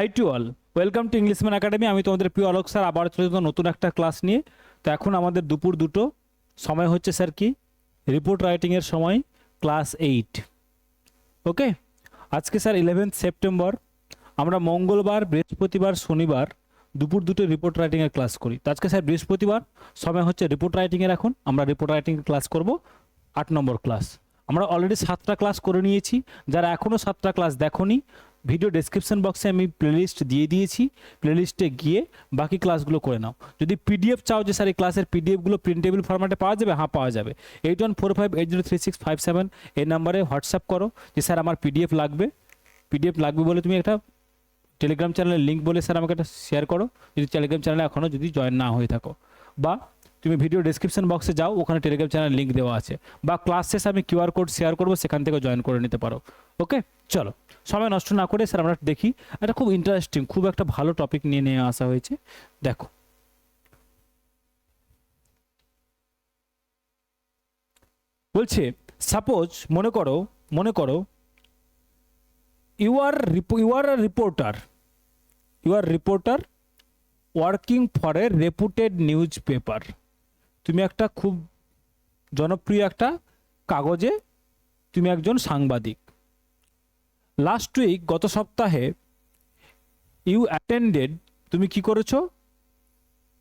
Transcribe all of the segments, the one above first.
Hi to all welcome to Englishman academy আমি তোমাদের প্রিয় আলোক স্যার, আবার চলে এলাম নতুন একটা ক্লাস নিয়ে। তো এখন আমাদের দুপুর দুটো। সময় হচ্ছে স্যার কি? রিপোর্ট রাইটিংয়ের সময় ক্লাস এইট ওকে আজকে স্যার ইলেভেন্থ সেপ্টেম্বর আমরা মঙ্গলবার, বৃহস্পতিবার, শনিবার দুপুর দুটো রিপোর্ট রাইটিংয়ের ক্লাস করি। তো আজকে স্যার বৃহস্পতিবার, সময় হচ্ছে রিপোর্ট রাইটিংয়ের এখন। আমরা রিপোর্ট রাইটিংয়ের ক্লাস করব আট নম্বর ক্লাস আমরা অলরেডি সাতটা ক্লাস করে নিয়েছি। যারা এখনও সাতটা ক্লাস দেখোনি ভিডিও ডেসক্রিপশন বক্সে আমি প্লেলিস্ট দিয়ে দিয়েছি প্লেলিস্টে গিয়ে বাকি ক্লাসগুলো করে নাও। যদি পিডিএফ চাও যে স্যার এই ক্লাসের পিডিএফগুলো প্রিন্টেবল ফরম্যাটে পাওয়া যাবে? হ্যাঁ পাওয়া যাবে। Eight one four five eight zero three six five seven এই নাম্বারে হোয়াটসঅ্যাপ করো যে স্যার আমার পিডিএফ লাগবে। পিডিএফ লাগবে বলে তুমি একটা টেলিগ্রাম চ্যানেলের লিঙ্ক বলে স্যার আমাকে একটা শেয়ার করো। যদি টেলিগ্রাম চ্যানেলে এখনও যদি জয়েন না হয়ে থাকো। বা তুমি ভিডিও ডেসক্রিপশন বক্সে যাও, ওখানে টেলিগ্রাম চ্যানেল লিঙ্ক দেওয়া আছে। বা ক্লাস শেষে আমি কিউআর কোড শেয়ার করব, সেখান থেকে জয়েন করে নিতে পারো। ওকে চলো, সময় নষ্ট না করে স্যার আমরা দেখি। এটা খুব ইন্টারেস্টিং খুব একটা ভালো টপিক নিয়ে নিয়ে আসা হয়েছে। দেখো। বলছে সাপোজ মনে করো মনে করো you are you are reporter you are reporter working for a reputed newspaper তুমি একটা খুব জনপ্রিয় একটা কাগজে তুমি একজন সাংবাদিক। লাস্ট উইক গত সপ্তাহে ইউ অ্যাটেন্ডেড তুমি কি করেছ?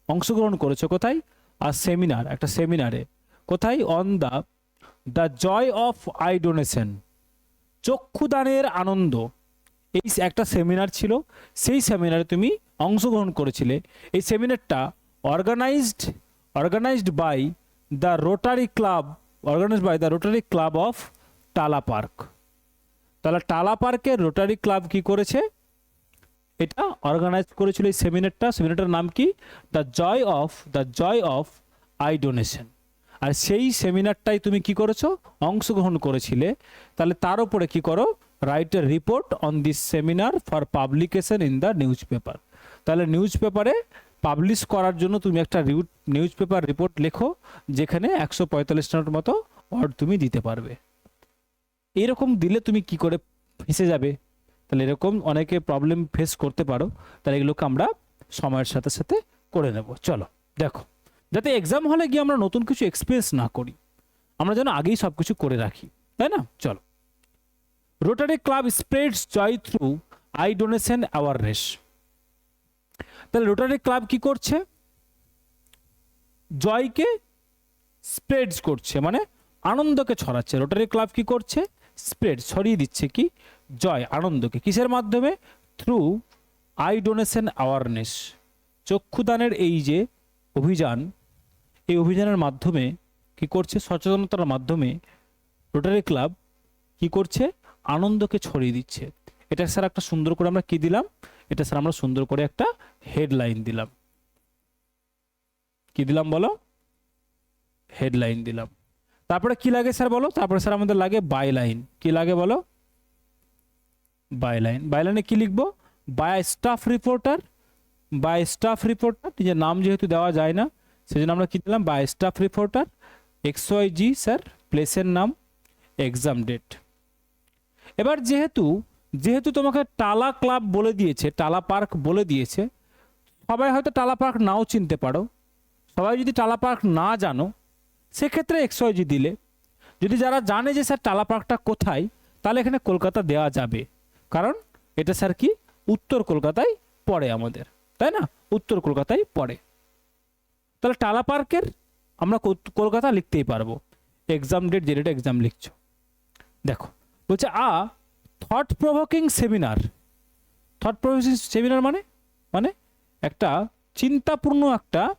অংশগ্রহণ করেছ কোথায়? আর সেমিনার একটা সেমিনারে কোথায়? On the the joy of eye donation চক্ষুদানের আনন্দ। এই একটা সেমিনার ছিল। সেই সেমিনারে তুমি অংশগ্রহণ করেছিলে। এই সেমিনারটা organised organised by the Rotary club organised by the Rotary club of Tala park তাহলে টালা পার্কের রোটারি ক্লাব কি করেছে? এটা অর্গানাইজ করেছিল এই সেমিনারটা সেমিনারটার নাম কি? The joy of the joy of eye donation আর সেই সেমিনারটাই তুমি কি করেছ? অংশগ্রহণ করেছিলে। তাহলে তার উপরে কি করো? Write a report on this seminar for publication in the newspaper তাহলে নিউজ পেপারে পাবলিশ করার জন্য তুমি একটা নিউজ পেপার রিপোর্ট লেখো, যেখানে একশো পঁয়তাল্লিশটার মতো ওয়ার্ড তুমি দিতে পারবে। এরকম দিলে তুমি কি করে ফেসে যাবে? তাহলে এরকম অনেকে প্রবলেম ফেস করতে পারো, তাহলে এগুলোকে আমরা সময়ের সাথে সাথে করে নেব। চলো, দেখো, যাতে এক্সাম হলে গিয়ে আমরা নতুন কিছু এক্সপিরিয়েন্স না করি, আমরা যেন আগেই সব কিছু করে রাখি, তাই না? চলো। Rotary club spreads joy through eye donation awareness তাহলে রোটারি ক্লাব কি করছে? জয়কে স্প্রেডস করছে মানে আনন্দকে ছড়াচ্ছে। রোটারি ক্লাব কি করছে? স্প্রেড ছড়িয়ে দিচ্ছে কি? জয়, আনন্দকে। কিসের মাধ্যমে? থ্রু আই ডোনেশন অ্যাওয়ারনেস চক্ষুদানের এই যে অভিযান, এই অভিযানের মাধ্যমে কি করছে? সচেতনতার মাধ্যমে রোটারি ক্লাব কি করছে? আনন্দকে ছড়িয়ে দিচ্ছে। এটা স্যার একটা সুন্দর করে আমরা কি দিলাম? এটা স্যার আমরা সুন্দর করে একটা হেডলাইন দিলাম। কি দিলাম বলো? হেডলাইন দিলাম। তারপরে কি লাগে স্যার বলো? তারপরে স্যার আমাদের লাগে বাই লাইন কি লাগে বলো? বাই লাইন বাই লাইনে কি লিখব? By staff reporter by staff reporter নিজের নাম যেহেতু দেওয়া যায় না সেই জন্য আমরা কি দিলাম? By staff reporter X Y Z sir প্লেসের নাম এক্সাম ডেট এবার যেহেতু যেহেতু তোমাকে টালা ক্লাব বলে দিয়েছে, টালা পার্ক বলে দিয়েছে, সবাই হয়তো টালা পার্ক নাও চিনতে পারো। সবাই যদি টালা পার্ক না জানো, সেক্ষেত্রে এক্স ওয়াই জি দিলে। যদি যারা জানে যে স্যার টালা পার্কটা কোথায়, তাহলে এখানে কলকাতা দেওয়া যাবে। কারণ এটা স্যার কি? উত্তর কলকাতায় পড়ে আমাদের। তাই না? উত্তর কলকাতায় পড়ে। তাহলে টালা পার্কের আমরা কলকাতা লিখতেই পারব। এক্সাম ডেট যে ডেটে এক্সাম লিখছো। দেখো, বলছে a thought provoking seminar thought provoking seminar মানে? মানে একটা চিন্তাপূর্ণ একটা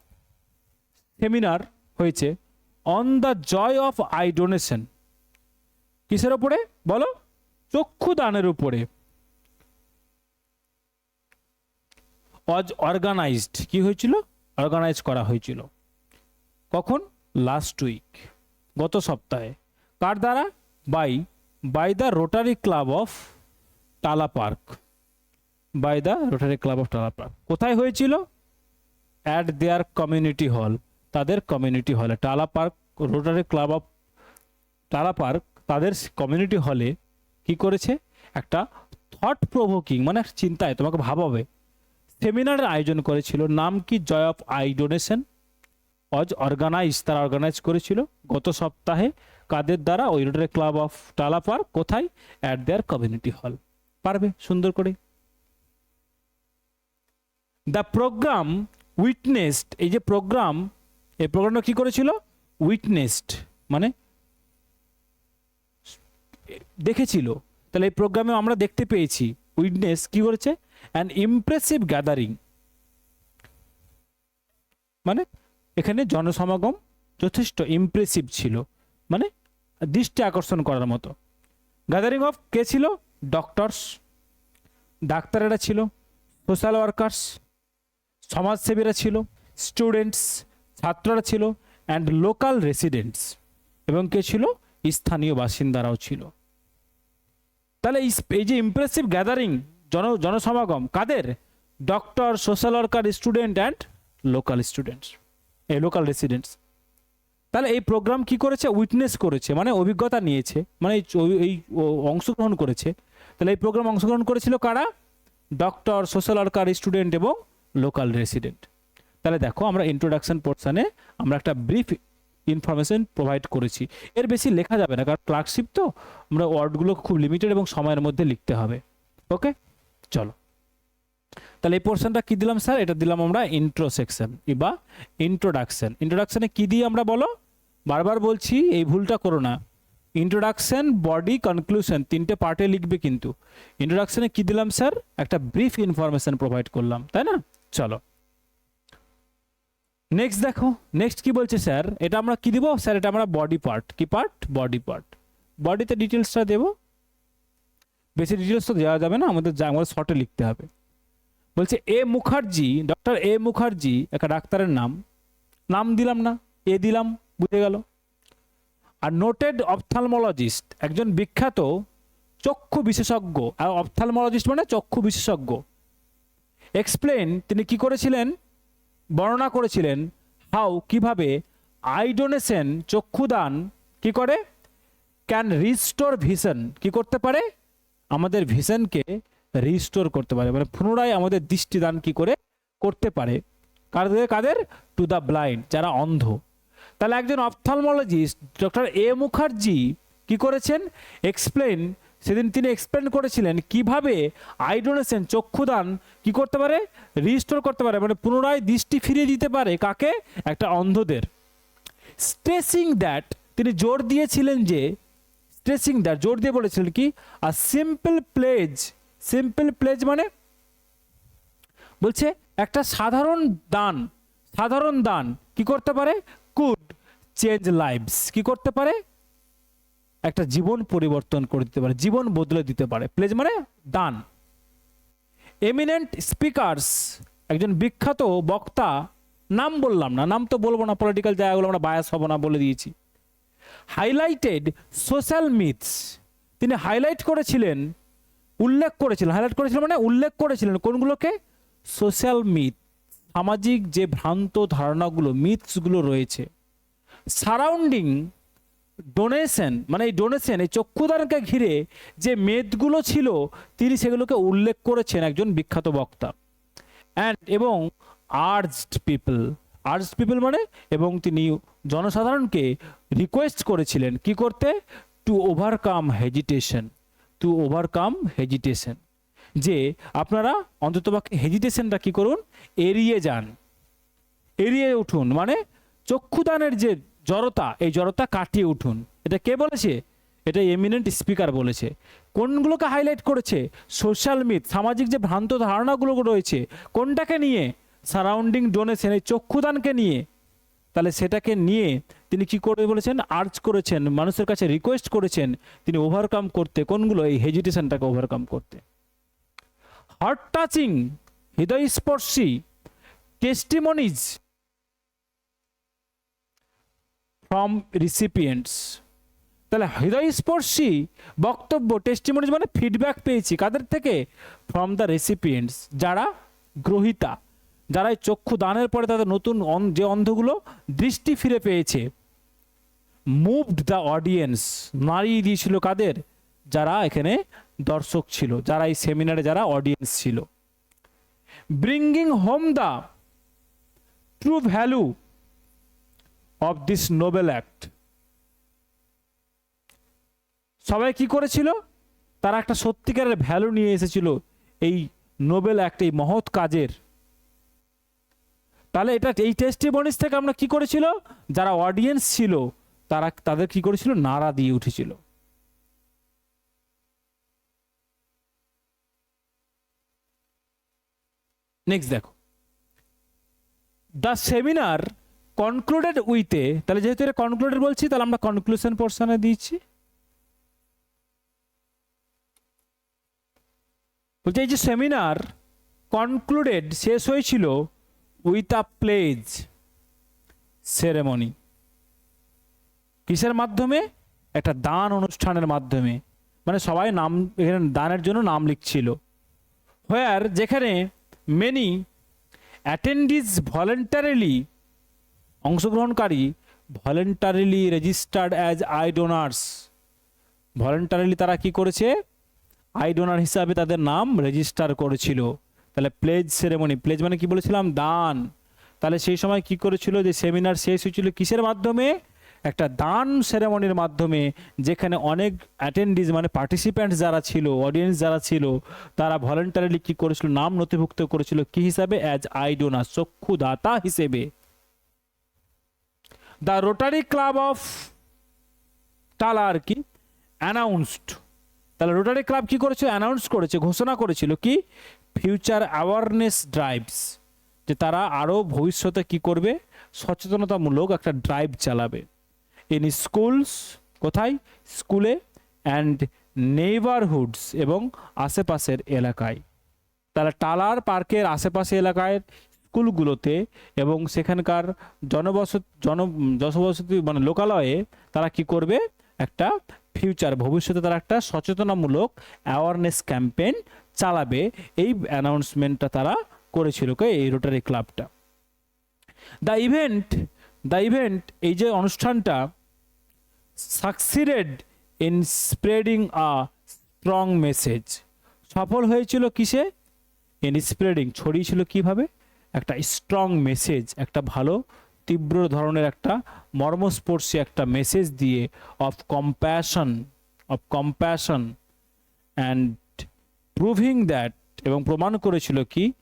সেমিনার হয়েছে on the joy of eye donation কিসের ওপরে বলো? চক্ষু দানের উপরে। অজ অর্গানাইজড কি হয়েছিল? অর্গানাইজ করা হয়েছিল। কখন? লাস্ট উইক গত সপ্তাহে। কার দ্বারা? By by the Rotary club of Tala park by the Rotary club of Tala park কোথায় হয়েছিল? অ্যাট দেয়ার কমিউনিটি হল তাদের কমিউনিটি হলে Tala park Rotary club of Tala park তাদের কমিউনিটি হলে কি করেছে? একটা থট প্রভোকিং মানে চিন্তায়, তোমাকে ভাবাবে। সেমিনারের আয়োজন করেছিল। নাম কি? Joy of eye donation was organise তারা অর্গানাইজ করেছিল। গত সপ্তাহে কাদের দ্বারা ওই রোডের ক্লাব অফ টালা পার্ক কোথায়? অ্যাট দেয়ার কমিউনিটি হল পারবে? সুন্দর করে। দ্য প্রোগ্রাম উইটনেসড এই যে প্রোগ্রাম এই প্রোগ্রামটা কি করেছিল? উইটনেসড মানে দেখেছিল। তাহলে এই প্রোগ্রামে আমরা দেখতে পেয়েছি। উইটনেস কি করেছে? অ্যান ইমপ্রেসিভ গ্যাদারিং মানে এখানে জনসমাগম যথেষ্ট ইমপ্রেসিভ ছিল। মানে দৃষ্টি আকর্ষণ করার মতো। গ্যাদারিং অফ কে ছিল? ডক্টরস ডাক্তারেরা ছিল। সোশ্যাল ওয়ার্কার্স সমাজসেবীরা ছিল। স্টুডেন্টস ছাত্ররা ছিল। অ্যান্ড লোকাল রেসিডেন্টস এবং কে ছিল? স্থানীয় বাসিন্দারাও ছিল। তাহলে এই যে ইমপ্রেসিভ গ্যাদারিং জন, জনসমাগম, কাদের? Doctor social worker student and local students এই লোকাল রেসিডেন্টস তাহলে এই প্রোগ্রাম কি করেছে? উইটনেস করেছে মানে অভিজ্ঞতা নিয়েছে মানে এই অংশগ্রহণ করেছে। তাহলে এই প্রোগ্রাম অংশগ্রহণ করেছিল কারা? ডক্টর সোশ্যাল ওয়ার্কার স্টুডেন্ট এবং লোকাল রেসিডেন্ট তাহলে দেখো, আমরা ইন্ট্রোডাকশন পোর্শনে আমরা একটা ব্রিফ ইনফরমেশন প্রোভাইড করেছি। এর বেশি লেখা যাবে না, কারণ ক্লার্কশিপ তো আমরা ওয়ার্ডগুলো খুব লিমিটেড এবং সময়ের মধ্যে লিখতে হবে। ওকে চলো। তাহলে এই পোর্শনটা কি দিলাম, স্যার? এটা দিলাম আমরা ইন্ট্রোসেকশন বা ইন্ট্রোডাকশন ইন্ট্রোডাকশনে কি দিই আমরা বলো? বারবার বলছি, এই ভুলটা করো না। ইন্ট্রোডাকশন বডি কনক্লুশন তিনটে পার্টে লিখবে কিন্তু। ইন্ট্রোডাকশনে কি দিলাম, স্যার? একটা ব্রিফ ইনফরমেশন প্রোভাইড করলাম, তাই না? চলো। নেক্সট দেখো। নেক্সট কি বলছে, স্যার? এটা আমরা কি দিব? স্যার, এটা আমরা বডি পার্ট কি পার্ট বডি পার্ট বডিতে ডিটেলসটা দেবো। বেশি ডিটেলস তো দেওয়া যাবে না, আমাদের আমাদের শর্টে লিখতে হবে। বলছে, A Mukherjee doctor A Mukherjee, একটা ডাক্তারের নাম। নাম দিলাম না, এ দিলাম, বুঝে গেল। আর নোটেড অপথালমোলজিস্ট একজন বিখ্যাত চক্ষু বিশেষজ্ঞ, আর অপথালমোলজিস্ট মানে চক্ষু বিশেষজ্ঞ। এক্সপ্লেন তিনি কি করেছিলেন? বর্ণনা করেছিলেন হাউ কীভাবে আই ডোনেশন চক্ষুদান কি করে? ক্যান রিস্টোর ভিশন কি করতে পারে? আমাদের ভিশনকে রিস্টোর করতে পারে মানে পুনরায় আমাদের দৃষ্টিদান কি করে করতে পারে? কাদের কাদের? টু দ্য ব্লাইন্ড যারা অন্ধ। তাহলে একজন অপথালমোলজিস্ট ডক্টর এ মুখার্জি কি করেছেন? এক্সপ্লেন সেদিন তিনি এক্সপ্লেন করেছিলেন কীভাবে আই ডোনেশন চক্ষুদান কি করতে পারে? রিস্টোর করতে পারে মানে পুনরায় দৃষ্টি ফিরিয়ে দিতে পারে কাকে? একটা অন্ধদের। স্ট্রেসিং দ্যাট তিনি জোর দিয়েছিলেন যে স্ট্রেসিং দ্যাট জোর দিয়ে বলেছিলেন কি? আর সিম্পল প্লেজ সিম্পল প্লেজ মানে? বলছে, একটা সাধারণ দান সাধারণ দান কি করতে পারে? কুড চেঞ্জ লাইভস কি করতে পারে? একটা জীবন পরিবর্তন করে দিতে পারে, জীবন বদলে দিতে পারে। প্লেজ মানে দান। এমিনেন্ট স্পিকার্স একজন বিখ্যাত বক্তা, নাম বললাম না, নাম তো বলব না পলিটিক্যাল জায়গাগুলো আমরা বায়াস হব না বলে দিয়েছি। হাইলাইটেড সোশ্যাল মিথস তিনি হাইলাইট করেছিলেন উল্লেখ করেছিলেন হাইলাইট করেছিলেন মানে উল্লেখ করেছিলেন কোনগুলোকে? সোশ্যাল মিথ সামাজিক যে ভ্রান্ত ধারণাগুলো মিথসগুলো রয়েছে। সারাউন্ডিং ডোনেশন মানে এই ডোনেশন এই চক্ষুদানকে ঘিরে যে মেদগুলো ছিল, তিনি সেগুলোকে উল্লেখ করেছেন একজন বিখ্যাত বক্তা। অ্যান্ড এবং আর্জড পিপল আর্জড পিপল মানে এবং তিনি জনসাধারণকে রিকোয়েস্ট করেছিলেন কি করতে? To overcome hesitation to overcome hesitation যে আপনারা অন্ততপক্ষে হেজিটেশনটা কি করুন? এড়িয়ে যান। এড়িয়ে উঠুন। মানে চক্ষুদানের যে জড়তা, এই জড়তা কাটিয়ে উঠুন। এটা কে বলেছে? এটা এমিনেন্ট স্পিকার বলেছে। কোনগুলোকে হাইলাইট করেছে? সোশ্যাল মিথ সামাজিক যে ভ্রান্ত ধারণাগুলো রয়েছে, কোনটাকে নিয়ে? সারাউন্ডিং ডোনেশন এই চক্ষুদানকে নিয়ে। তাহলে সেটাকে নিয়ে তিনি কি করে বলেছেন? আর্জ করেছেন, মানুষের কাছে রিকোয়েস্ট করেছেন তিনি ওভারকাম করতে। কোনগুলো? এই হেজিটেশনটাকে ওভারকাম করতে। হার্ট টাচিং হৃদয়স্পর্শী টেস্টিমনিজ ফ্রম রিসিপিয়েন্টস তাহলে হৃদয়স্পর্শী বক্তব্য টেস্টিমনিজ মানে ফিডব্যাক পেয়েছি। কাদের থেকে? ফ্রম দ্য রেসিপিয়েন্টস যারা গ্রহিতা। যারা এই চক্ষু দানের পরে তাদের নতুন যে অন্ধগুলো দৃষ্টি ফিরে পেয়েছে। মুভড দ্য অডিয়েন্স নাড়িয়ে দিয়েছিল কাদের? যারা এখানে দর্শক ছিল, যারা এই সেমিনারে যারা অডিয়েন্স ছিল। Bringing home the true value of this noble act সবাই কি করেছিল? তারা একটা সত্যিকারের ভ্যালু নিয়ে এসেছিল এই নোবেল অ্যাক্ট এই মহৎ কাজের। তাহলে এটা, এই টেস্টিমনিস থেকে আমরা কি করেছিল? যারা অডিয়েন্স ছিল, তারা, তাদের কি করেছিল? নাড়া দিয়ে উঠেছিল। নেক্সট দেখো। দ্য সেমিনার কনক্লুডেড উইথে তাহলে যেহেতু এটা কনক্লুডেড বলছি, তাহলে আমরা কনক্লুশন পোর্শনে দিয়েছি বলছি, এই যে সেমিনার কনক্লুডেড শেষ হয়েছিল উইথ আ প্লেজ সেরেমনি কিসের মাধ্যমে? একটা দান অনুষ্ঠানের মাধ্যমে। মানে সবাই নাম, এখানে দানের জন্য নাম লিখছিল। হোয়ার যেখানে মেনি অ্যাটেন্ডিজ ভলেন্টারিলি অংশগ্রহণকারী voluntarily registered as eye donors voluntarily তারা কি করেছে? আই ডোনার হিসাবে তাদের নাম রেজিস্টার করেছিল। তাহলে প্লেজ সেরেমনি প্লেজ মানে কি বলেছিলাম? দান। তাহলে সেই সময় কি করেছিল যে সেমিনার শেষ হয়েছিল কিসের মাধ্যমে? একটা দান সেরেমনির মাধ্যমে, যেখানে অনেক অ্যাটেন্ডিজ মানে পার্টিসিপ্যান্টস যারা ছিল অডিয়েন্স যারা ছিল, তারা ভলেন্টারিলি কি করেছিল? নাম নথিভুক্ত করেছিল কি হিসাবে? অ্যাজ আই ডোনার চক্ষুদাতা হিসেবে। The Rotary club of Tala আর কি অ্যানাউন্সড তাহলে রোটারি ক্লাব কি করেছে? অ্যানাউন্স করেছে, ঘোষণা করেছিল কি? ফিউচার অ্যাওয়ারনেস ড্রাইভস যে তারা আরও ভবিষ্যতে কি করবে? সচেতনতামূলক একটা ড্রাইভ চালাবে। ইন স্কুলস কোথায়? স্কুলে অ্যান্ড নেইবারহুডস এবং আশেপাশের এলাকায়। তারা টালার পার্কের আশেপাশে এলাকায় স্কুলগুলোতে এবং সেখানকার জনবসত জন জনবসতি মানে লোকালয়ে তারা কি করবে? একটা ফিউচার ভবিষ্যতে তারা একটা সচেতনামূলক অ্যাওয়ারনেস ক্যাম্পেইন চালাবে, এই অ্যানাউন্সমেন্টটা তারা করেছিল কে এই রোটারি ক্লাবটা দ্য ইভেন্ট দ্য ইভেন্ট এই যে অনুষ্ঠানটা succeeded in spreading a strong message সফল হয়েছিল কিসে? ইন স্প্রেডিং ছড়িয়েছিল কীভাবে? একটা স্ট্রং মেসেজ একটা ভালো, তীব্র ধরনের একটা মর্মস্পর্শী একটা মেসেজ দিয়ে of compassion of compassion and proving that এবং প্রমাণ করেছিল কি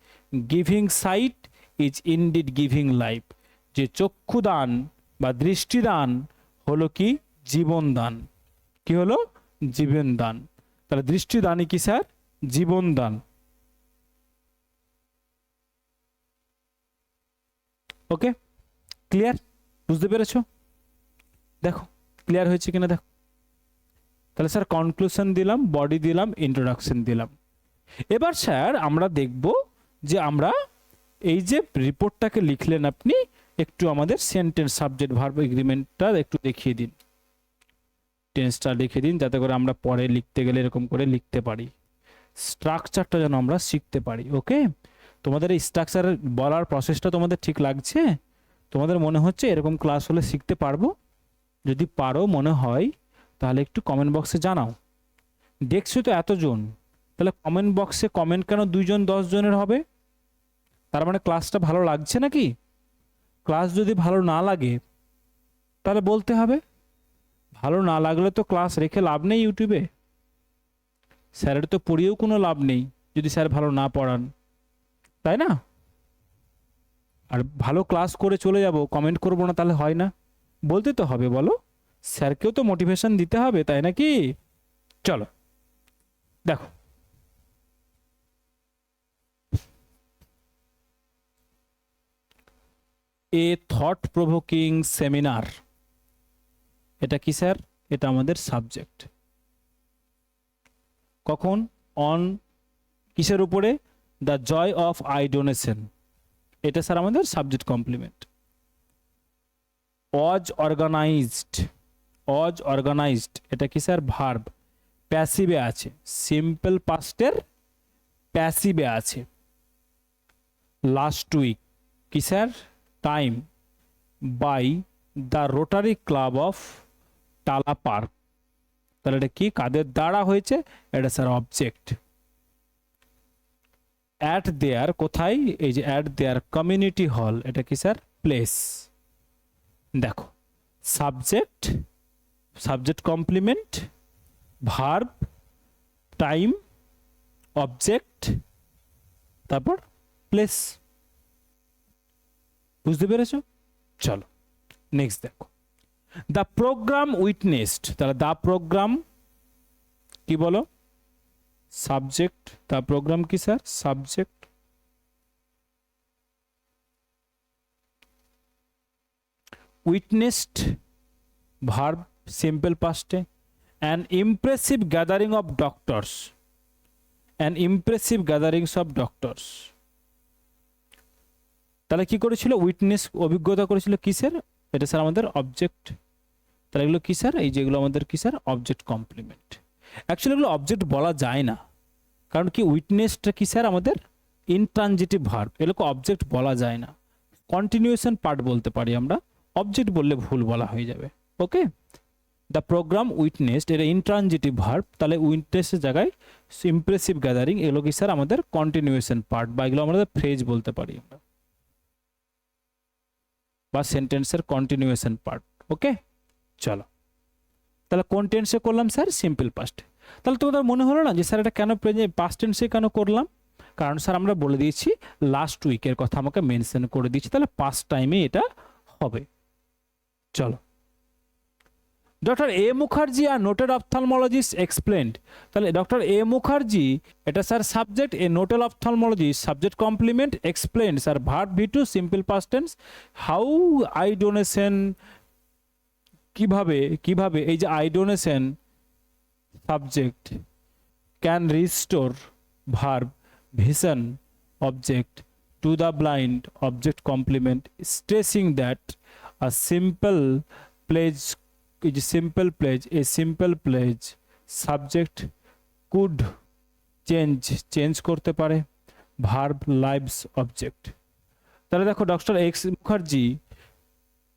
giving sight is indeed giving life যে চক্ষুদান বা দৃষ্টিদান হলো কি, জীবনদান। কি হলো? জীবনদান। তাহলে দৃষ্টিদানই কি স্যার? জীবনদান। ওকে? ক্লিয়ার? বুঝতে পেরেছ? দেখো, ক্লিয়ার হয়েছে কিনা দেখো। তাহলে স্যার কনক্লুশন দিলাম বডি দিলাম ইন্ট্রোডাকশন দিলাম। এবার স্যার আমরা দেখব যে আমরা এই যে রিপোর্টটাকে লিখলেন আপনি, একটু আমাদের সেন্টেন্স সাবজেক্ট ভার্ব এগ্রিমেন্টটা একটু দেখিয়ে দিন। টেন্সটা লিখে দিন, যাতে করে আমরা পরে লিখতে গেলে এরকম করে লিখতে পারি। স্ট্রাকচারটা যেন আমরা শিখতে পারি, ওকে? তোমাদের এই স্ট্রাকচার বলার প্রসেসটা তোমাদের ঠিক লাগছে? তোমাদের মনে হচ্ছে এরকম ক্লাস হলে শিখতে পারব? যদি পারো, মনে হয়, তাহলে একটু কমেন্ট বক্সে জানাও। দেখছ তো এতজন? তাহলে কমেন্ট বক্সে কমেন্ট কেন দুইজন দশ জনের হবে? তার মানে ক্লাসটা ভালো লাগছে নাকি? ক্লাস যদি ভালো না লাগে, তাহলে বলতে হবে, ভালো না লাগলে তো ক্লাস রেখে লাভ নেই ইউটিউবে স্যারের তো পড়িয়েও কোনো লাভ নেই, যদি স্যার ভালো না পড়ান। তাই না? আর ভালো ক্লাস করে চলে যাব কমেন্ট করব না তাহলে হয় না। বলতে তো হবে, বলো। স্যারকেও তো মোটিভেশন দিতে হবে, তাই নাকি? চলো, দেখো। এ থট প্রভোকিং সেমিনার এটা কি স্যার? এটা আমাদের সাবজেক্ট কখন? অন কিসের উপরে? The joy of eye donation এটা স্যার আমাদের subject complement was organised was organised এটা কি স্যার? ভার্ব প্যাসিভে আছে। সিম্পল পাস্টের প্যাসিভে আছে। লাস্ট উইক কি sir? Time by the Rotary club of Tala park তাহলে এটা কি? কাদের দ্বারা হয়েছে? এটা স্যার অবজেক্ট অ্যাট দেয়ার কোথায়? এই যে অ্যাট দেয়ার কমিউনিটি হল এটা কি স্যার প্লেস দেখো subject subject complement verb time object তারপর প্লেস বুঝতে পেরেছ? চলো নেক্সট দেখো। দ্য প্রোগ্রাম উইটনেসড তাহলে দ্য প্রোগ্রাম কি বলো? সাবজেক্ট দ্য প্রোগ্রাম কি sir subject witnessed verb simple পাস্টে an impressive gathering of doctors an impressive gatherings of doctors তাহলে কি করেছিল? উইটনেস অভিজ্ঞতা করেছিল কিসের এটা স্যার আমাদের অবজেক্ট তাহলে এগুলো কি স্যার? এই যেগুলো আমাদের কি স্যার? অবজেক্ট কমপ্লিমেন্ট অ্যাকচুয়ালি এগুলো অবজেক্ট বলা যায় না। কারণ কি? উইটনেসটা কি স্যার আমাদের? ইনট্রানজিটিভ ভার্ব এগুলোকে অবজেক্ট বলা যায় না। কন্টিনিউশন পার্ট বলতে পারি আমরা। অবজেক্ট বললে ভুল বলা হয়ে যাবে। ওকে দ্য প্রোগ্রাম উইটনেসড এটা ইনট্রানজিটিভ ভার্ব তাহলে উইটনেসের জায়গায় ইমপ্রেসিভ গ্যাদারিং এগুলো কি স্যার? আমাদের কন্টিনিউশন পার্ট বা এগুলো আমাদের ফ্রেজ বলতে পারি আমরা। বা সেন্টেন্সের কন্টিনিউয়েশন পার্ট ওকে চলো। তাহলে কোন টেন্সে করলাম স্যার সিম্পল পাস্ট তাহলে তোমাদের মনে হলো না যে স্যার এটা কেন পাস্ট টেন্সে কেন করলাম? কারণ স্যার আমরা বলে দিয়েছি লাস্ট উইকের কথা আমাকে মেনশন করে দিয়েছি, তাহলে পাস্ট টাইমে এটা হবে। চলো। ডক্টর এ মুখার্জি আর নোটেড অপথলমোলজিস্ট এক্সপ্লেন্ড তাহলে ডক্টর এ মুখার্জি এটা sir subject a noted ophthalmologist subject complement explained sir verb V two simple past tense how eye donation কীভাবে কীভাবে, এই যে eye donation subject can restore verb vision object to the blind object complement stressing that a simple pledge is simple pledge. A simple pledge subject could change change করতে পারে verb lives object তাহলে দেখো doctor x Mukherjee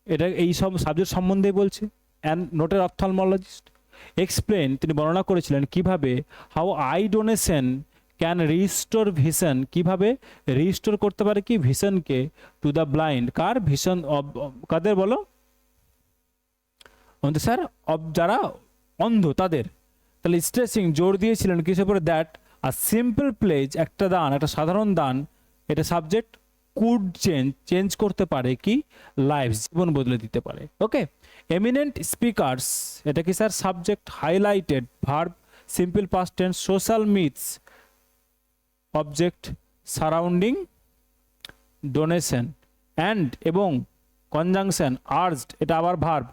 এটা এই সব subject সম্বন্ধে বলছে and নোটের অপথলমোলজিস্ট এক্সপ্লেন তিনি বর্ণনা করেছিলেন কীভাবে how eye donation can restore vision কীভাবে রিস্টোর করতে পারে কি? ভিশনকে টু দ্য ব্লাইন্ড কার ভিশন কাদের বলো? স্যার, অব, যারা অন্ধ তাদের। তাহলে স্ট্রেসিং জোর দিয়েছিলেন কিসের উপরে? দ্যাট আর সিম্পল প্লেজ একটা দান, একটা সাধারণ দান, এটা সাবজেক্ট কুড চেঞ্জ চেঞ্জ করতে পারে কি? লাইফ জীবন বদলে দিতে পারে। ওকে এমিনেন্ট স্পিকার্স এটা কি, sir? Subject highlighted verb simple past tense social myths object surrounding donation and এবং কনজাংশন আর্জড এটা আবার ভার্ব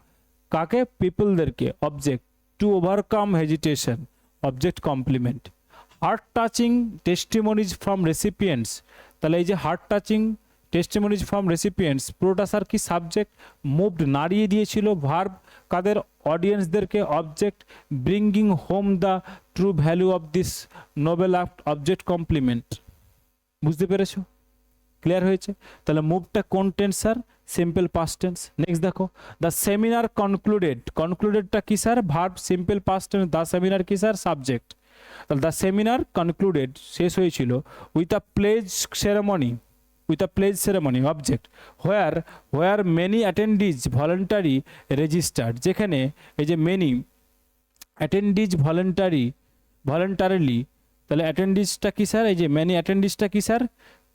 কাকে? পিপলদেরকে object to overcome hesitation object complement heart touching testimonies from recipients তাহলে এই যে heart touching testimonies from recipients পুরোটা sir কি subject moved নাড়িয়ে দিয়েছিল ভার্ব কাদের? অডিয়েন্সদেরকে object bringing home the true value of this noble object complement বুঝতে পেরেছ? ক্লিয়ার হয়েছে? তাহলে মুভটা কোন tense sir simple past tense next দেখো দ্য সেমিনার কনক্লুডেড কনক্লুডেডটা কি sir verb simple past the seminar কি স্যার সাবজেক্ট তাহলে দ্য সেমিনার কনক্লুডেড শেষ হয়েছিল with a pledge ceremony with a pledge ceremony object where where many attendees voluntary registered যেখানে এই যে মেনি অ্যাটেন্ডিজ ভলেন্টারি ভলেন্টারিলি তাহলে অ্যাটেন্ডিজটা কি স্যার এই যে মেনি অ্যাটেন্ডিজটা কি স্যার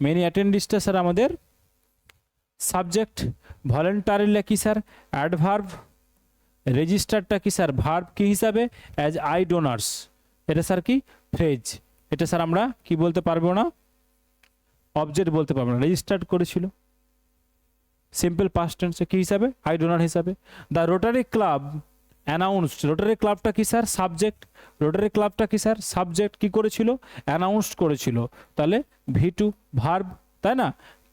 মেনি অ্যাটেন্ডিজটা স্যার আমাদের সাবজেক্ট ভলেন্টারিলে কি স্যার অ্যাডভার্ভ রেজিস্টারটা কি স্যার ভার্ব কি হিসাবে? অ্যাজ আই ডোনার্স এটা স্যার কি? ফ্রেজ এটা স্যার আমরা কি বলতে পারব না? অবজেক্ট বলতে পারব না। রেজিস্টার্ড করেছিল। সিম্পল পাস্ট টেন্সে কি হিসাবে? আই ডোনার হিসাবে। The Rotary club announced Rotary ক্লাবটা কি স্যার? সাবজেক্ট রোটারি ক্লাবটা কি স্যার? সাবজেক্ট কি করেছিল? অ্যানাউন্সড করেছিল। তাহলে ভি টু ভার্ব তাই না?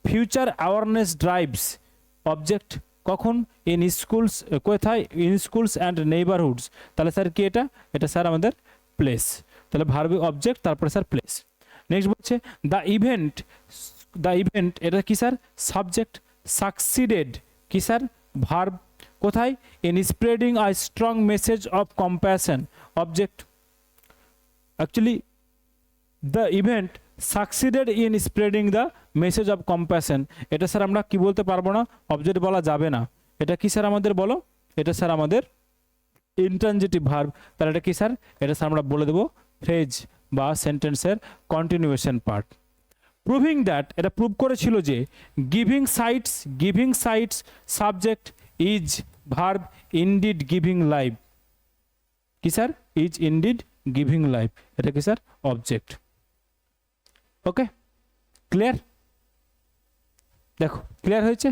ফিউচার অ্যাওয়ারনেস ড্রাইভস অবজেক্ট কখন? ইন স্কুলস কোথায়? ইন স্কুলস অ্যান্ড নেইবারহুডস তাহলে স্যার কি এটা? এটা স্যার আমাদের প্লেস তাহলে ভার্বি অবজেক্ট তারপরে স্যার প্লেস নেক্সট বলছে দ্য ইভেন্ট দ্য ইভেন্ট এটা কি স্যার? সাবজেক্ট সাকসিডেড কি স্যার? ভার্ব কোথায়? In spreading a strong message of compassion object actually the event succeeded in spreading the message of compassion এটা sir আমরা কি বলতে পারব না? অবজেক্ট বলা যাবে না। এটা কি স্যার আমাদের বলো? এটা স্যার আমাদের ইন্ট্রানজিটিভ ভার্ব তাহলে এটা কি স্যার? এটা স্যার আমরা বলে দেবো ফ্রেজ বা সেন্টেন্সের কন্টিনিউয়েশন পার্ট প্রুভিং দ্যাট এটা প্রুভ করেছিল যে giving sights giving sights subject is verb indeed giving live কি sir is indeed giving life এটা কি স্যার অবজেক্ট ওকে ক্লিয়ার দেখো ক্লিয়ার হয়েছে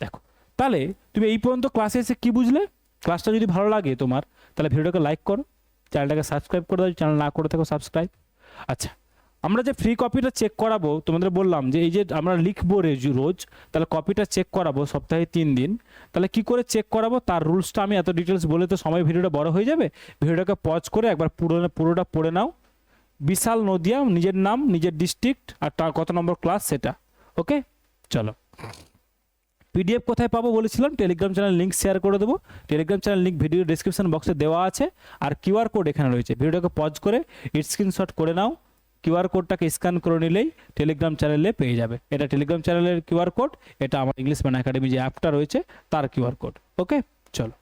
দেখো তাহলে তুমি এই পর্যন্ত ক্লাসে এসে কি বুঝলে ক্লাসটা যদি ভালো লাগে তোমার তাহলে ভিডিওটাকে লাইক করো চ্যানেলটাকে সাবস্ক্রাইব করে দাও চ্যানেল না করে থাকো সাবস্ক্রাইব আচ্ছা আমরা যে ফ্রি কপিটা চেক করাবো, তোমাদের বললাম যে এই যে আমরা লিখব রেজ রোজ, তাহলে কপিটা চেক করাবো সপ্তাহে তিন দিন। তাহলে কি করে চেক করাবো? তার রুলসটা আমি এত ডিটেলস বলে তো সময় ভিডিওটা বড় হয়ে যাবে। ভিডিওটাকে পজ করে একবার পুরো পুরোটা পড়ে নাও। বিশাল নদিয়া, নিজের নাম, নিজের ডিস্ট্রিক্ট আর তার কত নম্বর ক্লাস সেটা। ওকে চলো। পিডিএফ কোথায় পাবো বলেছিলাম? টেলিগ্রাম চ্যানেল লিঙ্ক শেয়ার করে দেবো। Telegram channel link video description বক্সে দেওয়া আছে। আর কিউআর কোড এখানে রয়েছে। ভিডিওটাকে পজ করে স্ক্রিনশট করে নাও। কিউআর কোডটাকে স্ক্যান করে নিলেই টেলিগ্রাম চ্যানেলে পেয়ে যাবে। এটা টেলিগ্রাম চ্যানেলের কিউআর কোড এটা আমার ইংলিশ ম্যান একাডেমি যে অ্যাপটা রয়েছে, তার কিউআর কোড ওকে চলো।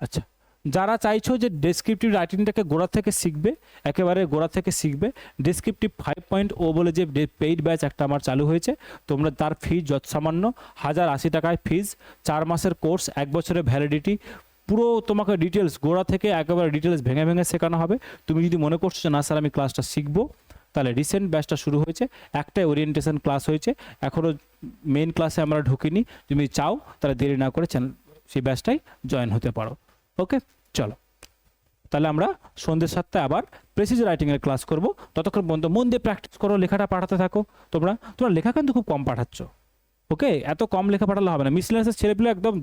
আচ্ছা যারা চাইছো যে ডেসক্রিপটিভ রাইটিংটাকে গোড়া থেকে শিখবে, একেবারে গোড়া থেকে শিখবে ডেসক্রিপটিভ ফাইভ পয়েন্ট ও বলে যে পেইড ব্যাচ একটা আমার চালু হয়েছে, তোমরা তার ফিজ যত সামান্য হাজার আশি টাকায় ফিজ চার মাসের কোর্স এক বছরের ভ্যালিডিটি পুরো তোমাকে ডিটেলস গোড়া থেকে একেবারে ডিটেলস ভেঙে ভেঙে শেখানো হবে। তুমি যদি মনে করছ যে, না স্যার, আমি ক্লাসটা শিখব তাহলে রিসেন্ট ব্যাচটা শুরু হয়েছে, একটাই ওরিয়েন্টেশন ক্লাস হয়েছে এখনও মেন ক্লাসে আমরা ঢুকিনি, তুমি চাও, তাহলে দেরি না করে চ্যানেল সেই ব্যাচটাই জয়েন হতে পারো ওকে চলো। তাহলে আমরা সন্ধ্যে সাতটায় আবার প্রেসিজ রাইটিংয়ের ক্লাস করব, ততক্ষণ পর্যন্ত মন দিয়ে প্র্যাকটিস করো, লেখাটা পাঠাতে থাকো, তোমরা তোমরা লেখা কিন্তু খুব কম পাঠাচ্ছ ওকে এত কম লেখা পাঠালে হবে না মিসলেন্সের ছেলেপিলে একদম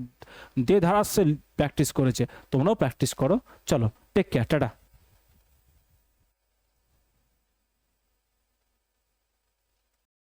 দে ধারাসে প্র্যাকটিস করেছে, তোমরাও প্র্যাকটিস করো, চলো টেক কেয়ার টাটা।